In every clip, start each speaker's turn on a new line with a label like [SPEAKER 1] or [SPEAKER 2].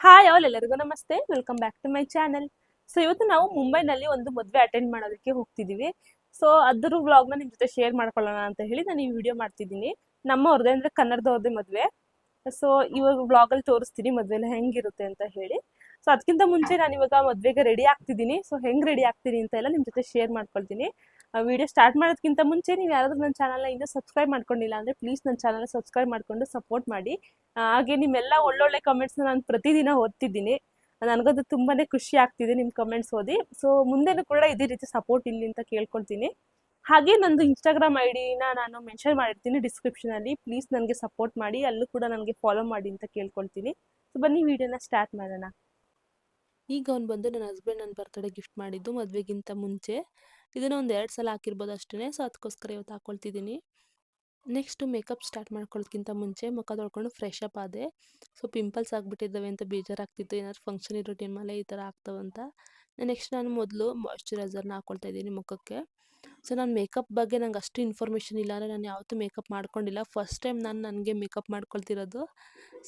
[SPEAKER 1] Hi all ಎಲ್ಲರಿಗೂ ನಮಸ್ತೆ. Welcome back to my channel so ಇವತ್ತು ನಾವು ಮುಂಬೈನಲ್ಲಿ ಒಂದು ಮದುವೆ ಅಟೆಂಡ್ ಮಾಡೋದಕ್ಕೆ ಹೋಗ್ತಿದ್ದೀವಿ ಸೊ ಅದ್ರ ವ್ಲಾಗ್ನ ನಿಮ್ಮ ಜೊತೆ ಶೇರ್ ಮಾಡ್ಕೊಳ್ಳೋಣ ಅಂತ ಹೇಳಿ ನಾನು ಈ ವಿಡಿಯೋ ಮಾಡ್ತಿದ್ದೀನಿ. ನಮ್ಮವ್ರದ್ದೇ ಅಂದರೆ ಕನ್ನಡದವ್ರದ್ದೇ ಮದುವೆ. ಸೊ ಇವಾಗ ವ್ಲಾಗಲ್ಲಿ ತೋರಿಸ್ತೀನಿ ಮದುವೆ ಎಲ್ಲ ಹೆಂಗಿರುತ್ತೆ ಅಂತ ಹೇಳಿ. ಸೊ ಅದಕ್ಕಿಂತ ಮುಂಚೆ ನಾನು ಇವಾಗ ಮದ್ವೆಗೆ ರೆಡಿ ಆಗ್ತಿದ್ದೀನಿ. ಸೊ ಹೆಂಗೆ ರೆಡಿ ಆಗ್ತೀನಿ ಅಂತ ಎಲ್ಲ ನಿಮ್ಮ ಜೊತೆ ಶೇರ್ ಮಾಡ್ಕೊಳ್ತೀನಿ. ವಿಡಿಯೋ ಸ್ಟಾರ್ಟ್ ಮಾಡೋದಕ್ಕಿಂತ ಮುಂಚೆ ನೀವು ಯಾರಾದರೂ ನನ್ನ ಚಾನಲ್ನ ಇನ್ನೂ ಸಬ್ಸ್ಕ್ರೈಬ್ ಮಾಡ್ಕೊಂಡಿಲ್ಲ ಅಂದರೆ ಪ್ಲೀಸ್ ನನ್ನ ಚಾನಲ್ನ ಸಬ್ಸ್ಕ್ರೈಬ್ ಮಾಡ್ಕೊಂಡು ಸಪೋರ್ಟ್ ಮಾಡಿ. ಹಾಗೆ ನಿಮ್ಮೆಲ್ಲ ಒಳ್ಳೊಳ್ಳೆ ಕಮೆಂಟ್ಸ್ನ ನಾನು ಪ್ರತಿದಿನ ಓದ್ತಿದ್ದೀನಿ. ನನಗದು ತುಂಬಾನೇ ಖುಷಿ ಆಗ್ತಿದೆ ನಿಮ್ಮ ಕಮೆಂಟ್ಸ್ ಓದಿ. ಸೊ ಮುಂದೆನೂ ಕೂಡ ಇದೇ ರೀತಿ ಸಪೋರ್ಟ್ ಇಲ್ಲಿ ಅಂತ ಕೇಳ್ಕೊಳ್ತೀನಿ. ಹಾಗೆ ನಂದು ಇನ್ಸ್ಟಾಗ್ರಾಮ್ ಐ ಡಿನ ನಾನು ಮೆನ್ಷನ್ ಮಾಡಿರ್ತೀನಿ ಡಿಸ್ಕ್ರಿಪ್ಷನಲ್ಲಿ ಪ್ಲೀಸ್ ನನಗೆ ಸಪೋರ್ಟ್ ಮಾಡಿ, ಅಲ್ಲೂ ಕೂಡ ನನಗೆ ಫಾಲೋ ಮಾಡಿ ಅಂತ ಕೇಳ್ಕೊಳ್ತೀನಿ. ಸೊ ಬನ್ನಿ ವಿಡಿಯೋನ ಸ್ಟಾರ್ಟ್ ಮಾಡೋಣ.
[SPEAKER 2] ಈಗ ಅವ್ನು ಬಂದು ನನ್ನ ಹಸ್ಬೆಂಡ್ ನನ್ನ ಬರ್ತಡೇ ಗಿಫ್ಟ್ ಮಾಡಿದ್ದು ಮದುವೆಗಿಂತ ಮುಂಚೆ. ಇದನ್ನು ಒಂದು ಎರಡು ಸಲ ಹಾಕಿರ್ಬೋದು ಅಷ್ಟೇ ಸೊ ಅದಕ್ಕೋಸ್ಕರ ಇವತ್ತು ಹಾಕ್ಕೊಳ್ತಿದ್ದೀನಿ ನೆಕ್ಸ್ಟು ಮೇಕಪ್ ಸ್ಟಾರ್ಟ್ ಮಾಡ್ಕೊಳ್ಳೋದಕ್ಕಿಂತ ಮುಂಚೆ ಮುಖ ತೊಳ್ಕೊಂಡು ಫ್ರೆಶ್ ಅಪ್ ಆದೆ. ಸೊ ಪಿಂಪಲ್ಸ್ ಆಗಿಬಿಟ್ಟಿದ್ದಾವೆ ಅಂತ ಬೇಜಾರಾಗ್ತಿತ್ತು, ಏನಾದ್ರು ಫಂಕ್ಷನ್ ಇರೋ ಟೈಮಲ್ಲೇ ಈ ಥರ ಆಗ್ತಾವಂತ. ನೆಕ್ಸ್ಟ್ ನಾನು ಮೊದಲು ಮಾಯ್ಶ್ಚರೈಸರ್ನ ಹಾಕ್ಕೊಳ್ತಾ ಇದ್ದೀನಿ ಮುಖಕ್ಕೆ. ಸೊ, ನಾನು ಮೇಕಪ್ ಬಗ್ಗೆ ನಂಗೆ ಅಷ್ಟು ಇನ್ಫಾರ್ಮೇಷನ್ ಇಲ್ಲ. ಅಂದರೆ ನಾನು ಯಾವತ್ತೂ ಮೇಕಪ್ ಮಾಡ್ಕೊಂಡಿಲ್ಲ. ಫಸ್ಟ್ ಟೈಮ್ ನಾನು ನನಗೆ ಮೇಕಪ್ ಮಾಡ್ಕೊಳ್ತಿರೋದು.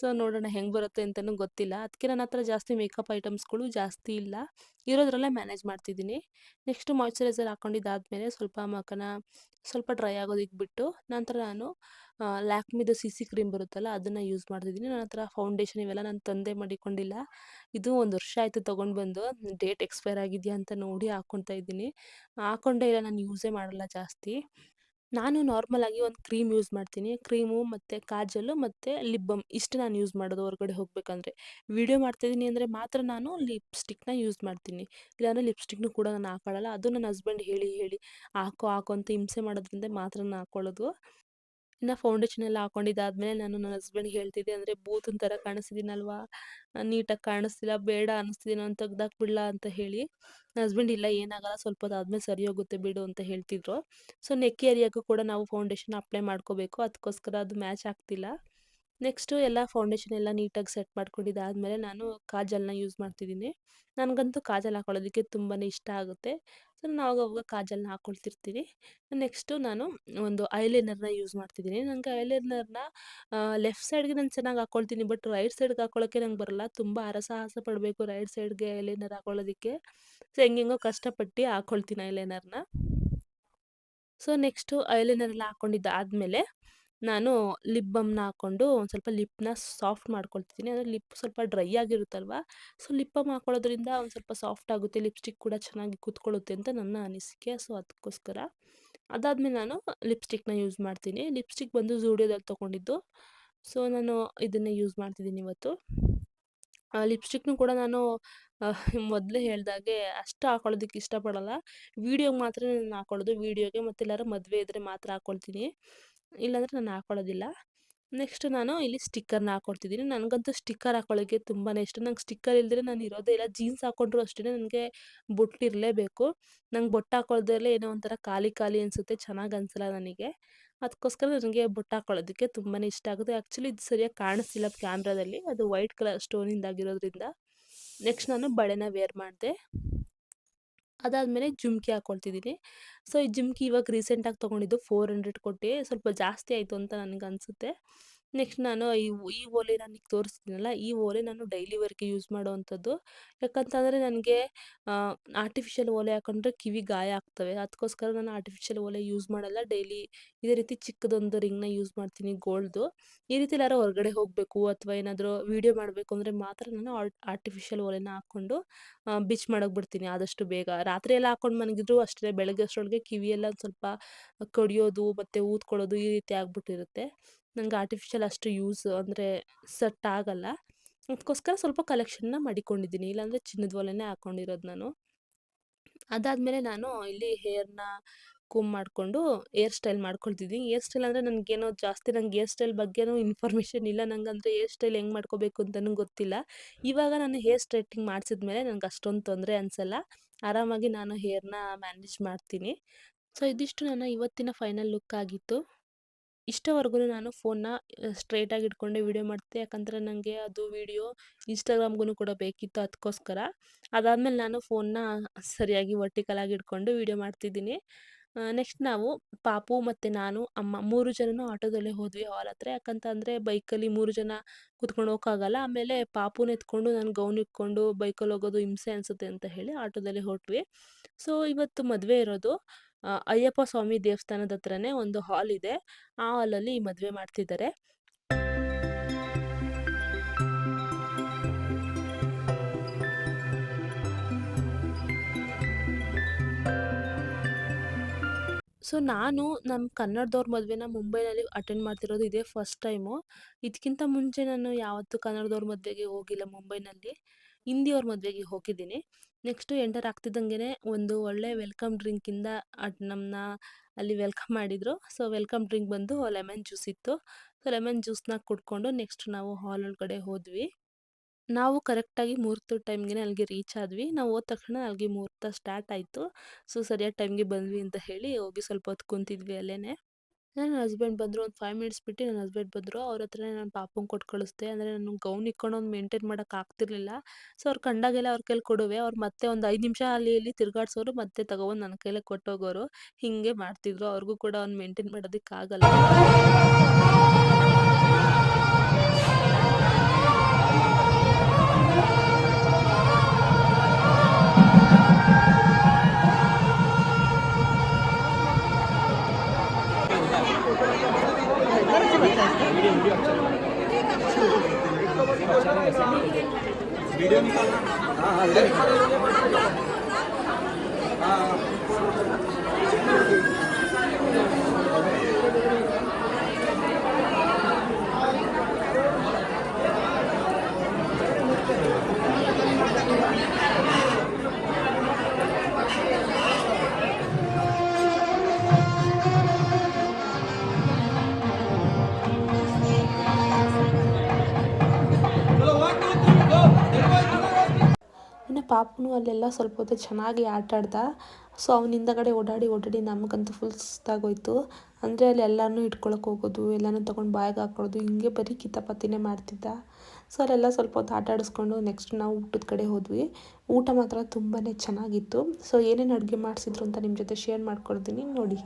[SPEAKER 2] ಸೊ, ನೋಡೋಣ ಹೆಂಗೆ ಬರುತ್ತೆ ಅಂತಲೂ ಗೊತ್ತಿಲ್ಲ. ಅದಕ್ಕೆ ನನ್ನ ಹತ್ರ ಜಾಸ್ತಿ ಮೇಕಪ್ ಐಟಮ್ಸ್ಗಳು ಜಾಸ್ತಿ ಇಲ್ಲ. ಇರೋದ್ರಲ್ಲೇ ಮ್ಯಾನೇಜ್ ಮಾಡ್ತಿದ್ದೀನಿ. ನೆಕ್ಸ್ಟ್ ಮಾಯ್ಶ್ಚರೈಸರ್ ಹಾಕ್ಕೊಂಡಿದ್ದಾದಮೇಲೆ ಸ್ವಲ್ಪ ಮಕನ ಸ್ವಲ್ಪ ಡ್ರೈ ಆಗೋದಕ್ಕೆ ಬಿಟ್ಟು ನಂತರ ನಾನು ಲ್ಯಾಕ್ಮಿದು ಸಿ ಸಿ ಕ್ರೀಮ್ ಬರುತ್ತಲ್ಲ, ಅದನ್ನು ಯೂಸ್ ಮಾಡ್ತಿದ್ದೀನಿ. ನನ್ನ ಹತ್ರ ಫೌಂಡೇಶನ್ ಇವೆಲ್ಲ ನಾನು ತಂದೆ ಮಾಡಿಕೊಂಡಿಲ್ಲ. ಇದು ಒಂದು ವರ್ಷ ಆಯಿತು ತೊಗೊಂಡು ಬಂದು. ಡೇಟ್ ಎಕ್ಸ್ಪೈರ್ ಆಗಿದೆಯಾ ಅಂತ ನೋಡಿ ಹಾಕ್ಕೊತಾ ಇದ್ದೀನಿ. ಹಾಕೊಂಡೇ ಇಲ್ಲ. ನಾನು ಯೂಸೇ ಮಾಡಲ್ಲ ಜಾಸ್ತಿ. ನಾನು ನಾರ್ಮಲ್ ಆಗಿ ಒಂದು ಕ್ರೀಮ್ ಯೂಸ್ ಮಾಡ್ತೀನಿ. ಕ್ರೀಮು ಮತ್ತು ಕಾಜಲು ಮತ್ತು ಲಿಪ್ ಬಮ್ ಇಷ್ಟು ನಾನು ಯೂಸ್ ಮಾಡೋದು ಹೊರಗಡೆ ಹೋಗಬೇಕಂದ್ರೆ. ವೀಡಿಯೋ ಮಾಡ್ತಾಯಿದ್ದೀನಿ ಅಂದರೆ ಮಾತ್ರ ನಾನು ಲಿಪ್ಸ್ಟಿಕ್ನ ಯೂಸ್ ಮಾಡ್ತೀನಿ. ಇಲ್ಲಾಂದರೆ ಲಿಪ್ಸ್ಟಿಕ್ನು ಕೂಡ ನಾನು ಹಾಕೊಳ್ಳಲ್ಲ. ಅದು ನನ್ನ ಹಸ್ಬೆಂಡ್ ಹೇಳಿ ಹೇಳಿ ಹಾಕೋ ಹಾಕೋ ಅಂತ ಹಿಂಸೆ ಮಾಡೋದ್ರಿಂದ ಮಾತ್ರ ನಾನು ಹಾಕ್ಕೊಳ್ಳೋದು ಇನ್ನು ಫೌಂಡೇಶನ್ ಎಲ್ಲ ಹಾಕೊಂಡಿದ್ದಾದ್ಮೇಲೆ ನಾನು ನನ್ನ ಹಸ್ಬೆಂಡ್ಗೆ ಹೇಳ್ತಿದ್ದೆ, ಅಂದರೆ ಬೂತನ ಥರ ಕಾಣಿಸ್ತಿದ್ದೀನಲ್ವಾ ನೀಟಾಗಿ ಕಾಣಿಸ್ತಿಲ್ಲ, ಬೇಡ ಅನ್ನಿಸ್ತಿದೆ ನಾನು ತೆಗ್ದಾಕ್ಬಿಡ್ಲಾ ಅಂತ ಹೇಳಿ ನನ್ನ ಹಸ್ಬೆಂಡ್ ಇಲ್ಲ, ಏನಾಗಲ್ಲ, ಸ್ವಲ್ಪ ಹೊತ್ತಾದ್ಮೇಲೆ ಸರಿ ಹೋಗುತ್ತೆ ಬಿಡು ಅಂತ ಹೇಳ್ತಿದ್ರು. ಸೊ ನೆಕ್ ಏರಿಯಾಗೂ ಕೂಡ ನಾವು ಫೌಂಡೇಶನ್ ಅಪ್ಲೈ ಮಾಡ್ಕೋಬೇಕು ಅದಕ್ಕೋಸ್ಕರ ಅದು ಮ್ಯಾಚ್ ಆಗ್ತಿಲ್ಲ. ನೆಕ್ಸ್ಟು ಎಲ್ಲ ಫೌಂಡೇಶನ್ ಎಲ್ಲ ನೀಟಾಗಿ ಸೆಟ್ ಮಾಡ್ಕೊಂಡಿದ್ದಾದಮೇಲೆ ನಾನು ಕಾಜಲ್ನ ಯೂಸ್ ಮಾಡ್ತಿದ್ದೀನಿ. ನನಗಂತೂ ಕಾಜಲ್ ಹಾಕೊಳ್ಳೋದಕ್ಕೆ ತುಂಬಾ ಇಷ್ಟ ಆಗುತ್ತೆ. ಸೊ ನಾನು ಆವಾಗ ಕಾಜಲ್ನ ಹಾಕ್ಕೊಳ್ತಿರ್ತೀನಿ ನೆಕ್ಸ್ಟು ನಾನು ಒಂದು ಐಲೈನರ್ನ ಯೂಸ್ ಮಾಡ್ತಿದ್ದೀನಿ. ನನಗೆ ಐಲೈನರ್ನ ಲೆಫ್ಟ್ ಸೈಡ್ಗೆ ನಾನು ಚೆನ್ನಾಗಿ ಹಾಕ್ಕೊಳ್ತೀನಿ ಬಟ್ ರೈಟ್ ಸೈಡ್ಗೆ ಹಾಕ್ಕೊಳ್ಳೋಕ್ಕೆ ನಂಗೆ ಬರಲ್ಲ. ತುಂಬ ಅರಸಾಹಸ ಪಡಬೇಕು ರೈಟ್ ಸೈಡ್ಗೆ ಐಲೈನರ್ ಹಾಕೊಳ್ಳೋದಕ್ಕೆ ಸೊ, ಹೆಂಗೆಂಗೋ ಕಷ್ಟಪಟ್ಟು ಹಾಕ್ಕೊಳ್ತೀನಿ ಐಲೈನರ್ನ. ಸೊ, ನೆಕ್ಸ್ಟು ಐಲೈನರ್ ಎಲ್ಲ ಹಾಕ್ಕೊಂಡಿದ್ದಾದಮೇಲೆ ನಾನು ಲಿಪ್ ಬಮ್ನ ಹಾಕ್ಕೊಂಡು ಒಂದು ಸ್ವಲ್ಪ ಲಿಪ್ನ ಸಾಫ್ಟ್ ಮಾಡ್ಕೊಳ್ತಿದ್ದೀನಿ. ಅಂದರೆ ಲಿಪ್ ಸ್ವಲ್ಪ ಡ್ರೈ ಆಗಿರುತ್ತಲ್ವ? ಸೊ ಲಿಪ್ ಬಮ್ ಹಾಕೊಳ್ಳೋದ್ರಿಂದ ಒಂದು ಸ್ವಲ್ಪ ಸಾಫ್ಟ್ ಆಗುತ್ತೆ. ಲಿಪ್ಸ್ಟಿಕ್ ಕೂಡ ಚೆನ್ನಾಗಿ ಕೂತ್ಕೊಳ್ಳುತ್ತೆ ಅಂತ ನನ್ನ ಅನಿಸಿಕೆ. ಸೊ ಅದಕ್ಕೋಸ್ಕರ ಅದಾದಮೇಲೆ ನಾನು ಲಿಪ್ಸ್ಟಿಕ್ನ ಯೂಸ್ ಮಾಡ್ತೀನಿ. ಲಿಪ್ಸ್ಟಿಕ್ ಬಂದು ಝೂಡಿಯೋದಲ್ಲಿ ತೊಗೊಂಡಿದ್ದು. ಸೊ, ನಾನು ಇದನ್ನೇ ಯೂಸ್ ಮಾಡ್ತಿದ್ದೀನಿ ಇವತ್ತು. ಲಿಪ್ಸ್ಟಿಕ್ನು ಕೂಡ ನಾನು ಮೊದಲೇ ಹೇಳ್ದಾಗೆ ಅಷ್ಟು ಹಾಕೊಳ್ಳೋದಕ್ಕೆ ಇಷ್ಟಪಡಲ್ಲ. ವೀಡಿಯೋಗೆ ಮಾತ್ರ ನಾನು ಹಾಕೊಳ್ಳೋದು. ವೀಡಿಯೋಗೆ ಮತ್ತೆ ಎಲ್ಲರೂ ಮದುವೆ ಇದ್ದರೆ ಮಾತ್ರ ಹಾಕ್ಕೊಳ್ತೀನಿ ಇಲ್ಲಾಂದರೆ ನಾನು ಹಾಕೊಳ್ಳೋದಿಲ್ಲ. ನೆಕ್ಸ್ಟ್ ನಾನು ಇಲ್ಲಿ ಸ್ಟಿಕ್ಕರ್ನ ಹಾಕ್ಕೊಳ್ತಿದ್ದೀನಿ ನನಗಂತೂ ಸ್ಟಿಕ್ಕರ್ ಹಾಕೊಳ್ಳೋಕ್ಕೆ ತುಂಬಾ ಇಷ್ಟ. ನಂಗೆ ಸ್ಟಿಕ್ಕರ್ ಇಲ್ಲದ್ರೆ ನಾನು ಇರೋದೇ ಇಲ್ಲ. ಜೀನ್ಸ್ ಹಾಕ್ಕೊಂಡ್ರು ಅಷ್ಟೇ ನನಗೆ ಬುಟ್ಟಿರಲೇಬೇಕು ನಂಗೆ ಬೊಟ್ಟು ಹಾಕೊಳ್ಳೋದ್ರಲ್ಲೇ ಏನೋ ಒಂಥರ ಖಾಲಿ ಖಾಲಿ ಅನಿಸುತ್ತೆ. ಚೆನ್ನಾಗಿ ಅನಿಸಲ್ಲ ನನಗೆ. ಅದಕ್ಕೋಸ್ಕರ ನನಗೆ ಬೊಟ್ಟು ಹಾಕೊಳ್ಳೋದಕ್ಕೆ ತುಂಬಾ ಇಷ್ಟ ಆಗುತ್ತೆ. ಆ್ಯಕ್ಚುಲಿ ಇದು ಸರಿಯಾಗಿ ಕಾಣಿಸ್ತಿಲ್ಲ ಕ್ಯಾಮ್ರಾದಲ್ಲಿ. ಅದು ವೈಟ್ ಕಲರ್ ಸ್ಟೋನಿಂದಾಗಿರೋದ್ರಿಂದ. ನೆಕ್ಸ್ಟ್ ನಾನು ಬಳೆನ ವೇರ್ ಮಾಡಿದೆ. ಅದಾದಮೇಲೆ ಜುಮ್ಕಿ ಹಾಕ್ಕೊಳ್ತಿದ್ದೀನಿ ಸೊ, ಈ ಜುಮ್ಕಿ ಇವಾಗ ರೀಸೆಂಟಾಗಿ ತೊಗೊಂಡಿದ್ದು ಫೋರ್ ಹಂಡ್ರೆಡ್ ಕೊಟ್ಟು. ಸ್ವಲ್ಪ ಜಾಸ್ತಿ ಆಯಿತು ಅಂತ ನನಗೆ ಅನಿಸುತ್ತೆ ನೆಕ್ಸ್ಟ್ ನಾನು ಈ ಈ ಓಲೆ ನನಗೆ ತೋರಿಸ್ತೀನಲ್ಲ, ಈ ಓಲೆ ನಾನು ಡೈಲಿ ವರ್ಗೆ ಯೂಸ್ ಮಾಡೋವಂಥದ್ದು. ಯಾಕಂತಂದರೆ ನನಗೆ ಆರ್ಟಿಫಿಷಿಯಲ್ ಓಲೆ ಹಾಕೊಂಡ್ರೆ ಕಿವಿ ಗಾಯ ಆಗ್ತವೆ. ಅದಕ್ಕೋಸ್ಕರ ನಾನು ಆರ್ಟಿಫಿಷಿಯಲ್ ಓಲೆ ಯೂಸ್ ಮಾಡಲ್ಲ. ಡೈಲಿ ಇದೇ ರೀತಿ ಚಿಕ್ಕದೊಂದು ರಿಂಗ್ನ ಯೂಸ್ ಮಾಡ್ತೀನಿ ಗೋಲ್ಡ್ದು. ಈ ರೀತಿ ಎಲ್ಲಾರು ಹೊರಗಡೆ ಹೋಗಬೇಕು ಅಥವಾ ಏನಾದರೂ ವೀಡಿಯೋ ಮಾಡಬೇಕು ಅಂದರೆ ಮಾತ್ರ ನಾನು ಆರ್ಟಿಫಿಷಿಯಲ್ ಓಲೆನ ಹಾಕ್ಕೊಂಡು ಬಿಚ್ ಮಾಡೋಕೆ ಬಿಡ್ತೀನಿ ಆದಷ್ಟು ಬೇಗ. ರಾತ್ರಿ ಎಲ್ಲ ಹಾಕೊಂಡು ಮನಗಿದ್ರು ಅಷ್ಟೇ, ಬೆಳಗ್ಗೆ ಅಷ್ಟರೊಳಗೆ ಕಿವಿಯೆಲ್ಲ ಸ್ವಲ್ಪ ಕಡಿಯೋದು ಮತ್ತು ಊದ್ಕೊಳ್ಳೋದು ಈ ರೀತಿ ಆಗ್ಬಿಟ್ಟಿರುತ್ತೆ. ನನಗೆ ಆರ್ಟಿಫಿಷಿಯಲ್ ಅಷ್ಟು ಯೂಸ್ ಅಂದರೆ ಸೆಟ್ ಆಗಲ್ಲ. ಅದಕ್ಕೋಸ್ಕರ ಸ್ವಲ್ಪ ಕಲೆಕ್ಷನ್ನ ಮಾಡಿಕೊಂಡಿದ್ದೀನಿ. ಇಲ್ಲಾಂದರೆ ಚಿನ್ನದ ಒಲೆನೇ ಹಾಕ್ಕೊಂಡಿರೋದು ನಾನು. ಅದಾದಮೇಲೆ ನಾನು ಇಲ್ಲಿ ಹೇರ್ನ ಕೂಮ್ ಮಾಡಿಕೊಂಡು ಏರ್ ಸ್ಟೈಲ್ ಮಾಡ್ಕೊಳ್ತಿದ್ದೀನಿ. ಏರ್ ಸ್ಟೈಲ್ ಅಂದರೆ ನನಗೇನೋ ಜಾಸ್ತಿ ನಂಗೆ ಏರ್ ಸ್ಟೈಲ್ ಬಗ್ಗೆನೂ ಇನ್ಫಾರ್ಮೇಷನ್ ಇಲ್ಲ. ನಂಗೆ ಅಂದರೆ ಏರ್ ಸ್ಟೈಲ್ ಹೆಂಗೆ ಮಾಡ್ಕೋಬೇಕು ನನಗೆ ಗೊತ್ತಿಲ್ಲ. ಇವಾಗ ನಾನು ಹೇರ್ ಸ್ಟ್ರೈಟಿಂಗ್ ಮಾಡಿಸಿದ್ಮೇಲೆ ನನಗೆ ಅಷ್ಟೊಂದು ತೊಂದರೆ ಅನಿಸಲ್ಲ. ಆರಾಮಾಗಿ ನಾನು ಹೇರ್ನ ಮ್ಯಾನೇಜ್ ಮಾಡ್ತೀನಿ. ಸೊ ಇದಿಷ್ಟು ನನ್ನ ಇವತ್ತಿನ ಫೈನಲ್ ಲುಕ್ ಆಗಿತ್ತು. ಇಷ್ಟವರೆಗೂ ನಾನು ಫೋನ್ನ ಸ್ಟ್ರೈಟಾಗಿ ಇಟ್ಕೊಂಡೆ ವೀಡಿಯೋ ಮಾಡ್ತೆ. ಯಾಕಂದರೆ ನನಗೆ ಅದು ವೀಡಿಯೋ ಇನ್ಸ್ಟಾಗ್ರಾಮ್ಗೂ ಕೂಡ ಬೇಕಿತ್ತು ಅದಕ್ಕೋಸ್ಕರ ಅದಾದಮೇಲೆ ನಾನು ಫೋನ್ನ ಸರಿಯಾಗಿ ವರ್ಟಿಕಲಾಗಿ ಇಟ್ಕೊಂಡು ವೀಡಿಯೋ ಮಾಡ್ತಿದ್ದೀನಿ. ನೆಕ್ಸ್ಟ್ ನಾವು ಪಾಪು ಮತ್ತು ನಾನು, ಅಮ್ಮ ಮೂರು ಜನನು ಆಟೋದಲ್ಲೇ ಹೋದ್ವಿ ಹಾಲ್ ಹತ್ರ. ಯಾಕಂತಂದರೆ ಬೈಕಲ್ಲಿ ಮೂರು ಜನ ಕುತ್ಕೊಂಡು ಹೋಗೋಕ್ಕಾಗಲ್ಲ ಆಮೇಲೆ ಪಾಪುನ ಎತ್ಕೊಂಡು ನಾನು ಗೌನ್ ಇಟ್ಕೊಂಡು ಬೈಕಲ್ಲಿ ಹೋಗೋದು ಹಿಂಸೆ ಅನಿಸುತ್ತೆ ಅಂತ ಹೇಳಿ ಆಟೋದಲ್ಲೇ ಹೊರಟ್ವಿ. ಸೊ, ಇವತ್ತು ಮದುವೆ ಇರೋದು. ಅಯ್ಯಪ್ಪ ಸ್ವಾಮಿ ದೇವಸ್ಥಾನದ ಹತ್ರನೇ ಒಂದು ಹಾಲ್ ಇದೆ. ಆ ಹಾಲಲ್ಲಿ ಮದುವೆ ಮಾಡ್ತಿದ್ದಾರೆ. ಸೊ ನಾನು ನಮ್ಮ ಕನ್ನಡದವ್ರ ಮದುವೆನ ಮುಂಬೈನಲ್ಲಿ ಅಟೆಂಡ್ ಮಾಡ್ತಿರೋದು ಇದೇ ಫಸ್ಟ್ ಟೈಮು ಇದಕ್ಕಿಂತ ಮುಂಚೆ ನಾನು ಯಾವತ್ತೂ ಕನ್ನಡದವ್ರ ಮದುವೆಗೆ ಹೋಗಿಲ್ಲ ಮುಂಬೈನಲ್ಲಿ. ಹಿಂದಿಯವ್ರ ಮದುವೆಗೆ ಹೋಗಿದ್ದೀನಿ. ನೆಕ್ಸ್ಟು ಎಂಟರ್ ಆಗ್ತಿದ್ದಂಗೆ ಒಂದು ಒಳ್ಳೆ ವೆಲ್ಕಮ್ ಡ್ರಿಂಕಿಂದ ಇಂದ ನಮ್ಮನ್ನ ಅಲ್ಲಿ ವೆಲ್ಕಮ್ ಮಾಡಿದರು. ಸೊ ವೆಲ್ಕಮ್ ಡ್ರಿಂಕ್ ಬಂದು ಲೆಮನ್ ಜ್ಯೂಸ್ ಇತ್ತು. ಸೊ ಲೆಮನ್ ಜ್ಯೂಸ್ನ ಕುಡ್ಕೊಂಡು ನೆಕ್ಸ್ಟ್ ನಾವು ಹಾಲ್ ಒಳಗಡೆ ಹೋದ್ವಿ. ನಾವು ಕರೆಕ್ಟಾಗಿ ಮೂರ್ತು ಟೈಮ್ಗೆ ಅಲ್ಲಿಗೆ ರೀಚ್ ಆದ್ವಿ. ನಾವು ಹೋದ ತಕ್ಷಣ ಅಲ್ಲಿಗೆ ಮುಹೂರ್ತ ಸ್ಟಾರ್ಟ್ ಆಯಿತು. ಸೊ ಸರಿಯಾದ ಟೈಮ್ಗೆ ಬಂದ್ವಿ ಅಂತ ಹೇಳಿ ಹೋಗಿ ಸ್ವಲ್ಪ ಹೊತ್ತು ಕುಂತಿದ್ವಿ ಅಲ್ಲೇ ನನ್ನ ಹಸ್ಬೆಂಡ್ ಬಂದರು ಒಂದು ಫೈವ್ ಮಿನಿಟ್ಸ್ ಬಿಟ್ಟು ನನ್ನ ಹಸ್ಬೆಂಡ್ ಬಂದರು. ಅವ್ರ ಹತ್ರ ನಾನು ಪಾಪಂಗೆ ಕೊಟ್ಟು ಕಳಿಸ್ದೆ. ಅಂದರೆ ನಾನು ಗೌನ್ ಇಕ್ಕೊಂಡು ಒಂದು ಮೇಂಟೈನ್ ಮಾಡೋಕೆ ಆಗ್ತಿರ್ಲಿಲ್ಲ. ಸೊ ಅವ್ರು ಕಂಡಾಗೆಲ್ಲ ಅವ್ರ ಕೈಲಿ ಕೊಡುವೆ. ಅವ್ರು ಮತ್ತೆ ಒಂದು ಐದು ನಿಮಿಷ ಅಲ್ಲಿ ಇಲ್ಲಿ ತಿರ್ಗಾಡ್ಸೋರು ಮತ್ತೆ ತಗೊಬಂದು ನನ್ನ ಕೈಲೇ ಕೊಟ್ಟೋಗೋರು. ಹೀಗೆ ಮಾಡ್ತಿದ್ರು. ಅವ್ರಿಗೂ ಕೂಡ ಅವ್ನು ಮೇಂಟೈನ್ ಮಾಡೋದಕ್ಕಾಗಲ್ಲ. वीडियो निकालना हाँ हाँ हाँ ಪಾಪನು ಅಲ್ಲೆಲ್ಲ ಸ್ವಲ್ಪ ಹೊತ್ತು ಚೆನ್ನಾಗಿ ಆಟ ಆಡ್ದ ಸೊ ಅವ್ನ ಹಿಂದಗಡೆ ಓಡಾಡಿ ಓಡಾಡಿ ನಮಗಂತೂ ಫುಲ್ ಸುಸ್ತಾಗೋಯ್ತು. ಅಂದರೆ ಅಲ್ಲಿ ಎಲ್ಲನೂ ಇಟ್ಕೊಳಕ್ಕೆ ಹೋಗೋದು ಎಲ್ಲನೂ ತೊಗೊಂಡು ಬಾಯಿಗೆ ಹಾಕೊಳ್ಳೋದು ಹಿಂಗೆ ಬರೀ ಕಿತಾಪತಿನೇ ಮಾಡ್ತಿದ್ದ. ಸೊ ಅಲ್ಲೆಲ್ಲ ಸ್ವಲ್ಪ ಹೊತ್ತು ಆಟ ಆಡಿಸ್ಕೊಂಡು ನೆಕ್ಸ್ಟ್ ನಾವು ಊಟದ ಕಡೆ ಹೋದ್ವಿ. ಊಟ ಮಾತ್ರ ತುಂಬಾ ಚೆನ್ನಾಗಿತ್ತು. ಸೊ ಏನೇನು ಅಡುಗೆ ಮಾಡಿಸಿದ್ರು ಅಂತ ನಿಮ್ಮ ಜೊತೆ ಶೇರ್ ಮಾಡ್ಕೊಳ್ತೀನಿ ನೋಡಿ.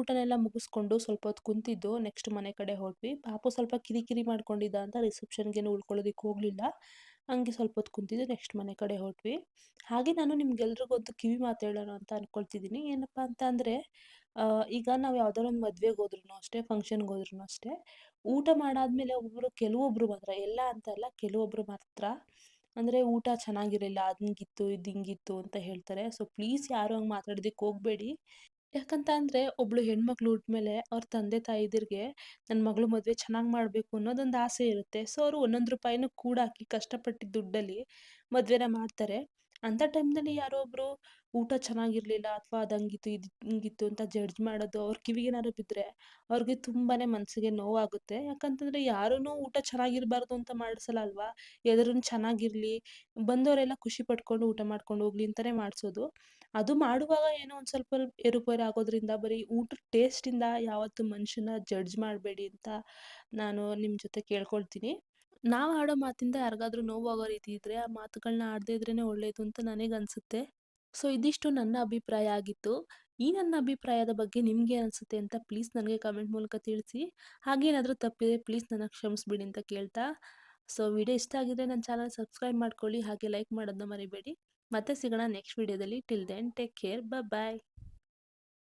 [SPEAKER 2] ಊಟನೆಲ್ಲ ಮುಗಿಸ್ಕೊಂಡು ಸ್ವಲ್ಪ ಹೊತ್ತು ಕುಂತಿದ್ದು ನೆಕ್ಸ್ಟ್ ಮನೆ ಕಡೆ ಹೊರಟ್ವಿ ಪಾಪು ಸ್ವಲ್ಪ ಕಿರಿಕಿರಿ ಮಾಡ್ಕೊಂಡಿದ್ದ ಅಂತ ರಿಸೆಪ್ಷನ್ಗೇನು ಉಳ್ಕೊಳ್ಳೋದಕ್ಕೆ ಹೋಗಲಿಲ್ಲ. ಹಂಗೆ ಸ್ವಲ್ಪ ಹೊತ್ತು ಕುಂತಿದ್ದು ನೆಕ್ಸ್ಟ್ ಮನೆ ಕಡೆ ಹೊರಟ್ವಿ ಹಾಗೆ ನಾನು ನಿಮ್ಗೆಲ್ರಿಗೊಂದು ಕಿವಿ ಮಾತು ಹೇಳೋಣ ಅಂತ ಅಂದ್ಕೊಳ್ತಿದ್ದೀನಿ ಏನಪ್ಪ ಅಂತ ಅಂದರೆ ಈಗ ನಾವು ಯಾವ್ದಾರು ಒಂದು ಮದ್ವೆಗೆ ಹೋದ್ರು ಅಷ್ಟೇ ಫಂಕ್ಷನ್ಗೆ ಹೋದ್ರೂ ಅಷ್ಟೇ, ಊಟ ಮಾಡಾದ್ಮೇಲೆ ಒಬ್ಬರು ಕೆಲವೊಬ್ರು ಮಾತ್ರ, ಎಲ್ಲ ಅಂತ ಅಲ್ಲ, ಕೆಲವೊಬ್ರು ಮಾತ್ರ ಅಂದರೆ ಊಟ ಚೆನ್ನಾಗಿರಲಿಲ್ಲ ಅದು ಹಿಂಗಿತ್ತು ಇದು ಹಿಂಗಿತ್ತು ಅಂತ ಹೇಳ್ತಾರೆ. ಸೊ ಪ್ಲೀಸ್ ಯಾರು ಹಂಗೆ ಮಾತಾಡೋದಕ್ಕೆ ಹೋಗಬೇಡಿ. ಯಾಕಂತ ಅಂದ್ರೆ ಒಬ್ಳು ಹೆಣ್ಮಕ್ಳು ಹುಟ್ಮೇಲೆ ಅವ್ರ ತಂದೆ ತಾಯಿದಿರ್ಗೆ ನನ್ನ ಮಗಳು ಮದುವೆ ಚೆನ್ನಾಗಿ ಮಾಡಬೇಕು ಅನ್ನೋದೊಂದು ಆಸೆ ಇರುತ್ತೆ. ಸೊ ಅವರು ಒಂದೊಂದು ರೂಪಾಯಿನೂ ಕೂಡಾಕಿ ಕಷ್ಟಪಟ್ಟಿದ್ದ ದುಡ್ಡಲ್ಲಿ ಮದುವೆನ ಮಾಡ್ತಾರೆ. ಅಂತ ಟೈಮ್ನಲ್ಲಿ ಯಾರೋ ಒಬ್ಬರು ಊಟ ಚೆನ್ನಾಗಿರ್ಲಿಲ್ಲ ಅಥವಾ ಅದು ಹಂಗಿತ್ತು, ಇದು ಹಿಂಗಿತ್ತು ಅಂತ ಜಡ್ಜ್ ಮಾಡೋದು ಅವ್ರ ಕಿವಿಗೇನಾದ್ರು ಬಿದ್ದರೆ ಅವ್ರಿಗೆ ತುಂಬಾನೇ ಮನಸ್ಸಿಗೆ ನೋವಾಗುತ್ತೆ. ಯಾಕಂತಂದ್ರೆ ಯಾರೂ ಊಟ ಚೆನ್ನಾಗಿರಬಾರ್ದು ಅಂತ ಮಾಡಿಸಲ್ಲ ಅಲ್ವಾ ಎಲ್ರೂ ಚೆನ್ನಾಗಿರಲಿ ಬಂದವರೆಲ್ಲ ಖುಷಿ ಪಟ್ಕೊಂಡು ಊಟ ಮಾಡ್ಕೊಂಡು ಹೋಗ್ಲಿ ಅಂತಲೇ ಮಾಡಿಸೋದು. ಅದು ಮಾಡುವಾಗ ಏನೋ ಒಂದು ಸ್ವಲ್ಪ ಏರುಪೇರು ಆಗೋದ್ರಿಂದ ಬರೀ ಊಟದ ಟೇಸ್ಟಿಂದ ಯಾವತ್ತೂ ಮನುಷ್ಯನ ಜಡ್ಜ್ ಮಾಡಬೇಡಿ ಅಂತ ನಾನು ನಿಮ್ಮ ಜೊತೆ ಕೇಳ್ಕೊಳ್ತೀನಿ. ನಾವು ಆಡೋ ಮಾತಿಂದ ಯಾರಿಗಾದ್ರೂ ನೋವಾಗೋ ರೀತಿ ಇದ್ದರೆ ಆ ಮಾತುಗಳನ್ನ ಆಡದೇ ಇದ್ರೇ ಒಳ್ಳೆಯದು ಅಂತ ನನಗನ್ಸುತ್ತೆ. ಸೊ, ಇದಿಷ್ಟು ನನ್ನ ಅಭಿಪ್ರಾಯ ಆಗಿತ್ತು. ಈ ನನ್ನ ಅಭಿಪ್ರಾಯದ ಬಗ್ಗೆ ನಿಮಗೆ ಅನಿಸುತ್ತೆ ಅಂತ ಪ್ಲೀಸ್ ನನಗೆ ಕಮೆಂಟ್ ಮೂಲಕ ತಿಳಿಸಿ. ಹಾಗೇನಾದರೂ ತಪ್ಪಿದೆ ಪ್ಲೀಸ್ ನನಗೆ ಕ್ಷಮಿಸ್ಬಿಡಿ ಅಂತ ಕೇಳ್ತಾ. ಸೊ, ವಿಡಿಯೋ ಇಷ್ಟ ಆಗಿದ್ರೆ ನನ್ನ ಚಾನಲ್ ಸಬ್ಸ್ಕ್ರೈಬ್ ಮಾಡ್ಕೊಳ್ಳಿ, ಹಾಗೆ ಲೈಕ್ ಮಾಡೋದನ್ನ ಮರಿಬೇಡಿ. ಮತ್ತೆ ಸಿಗೋಣ ನೆಕ್ಸ್ಟ್ ವಿಡಿಯೋದಲ್ಲಿ. Till then, take care bye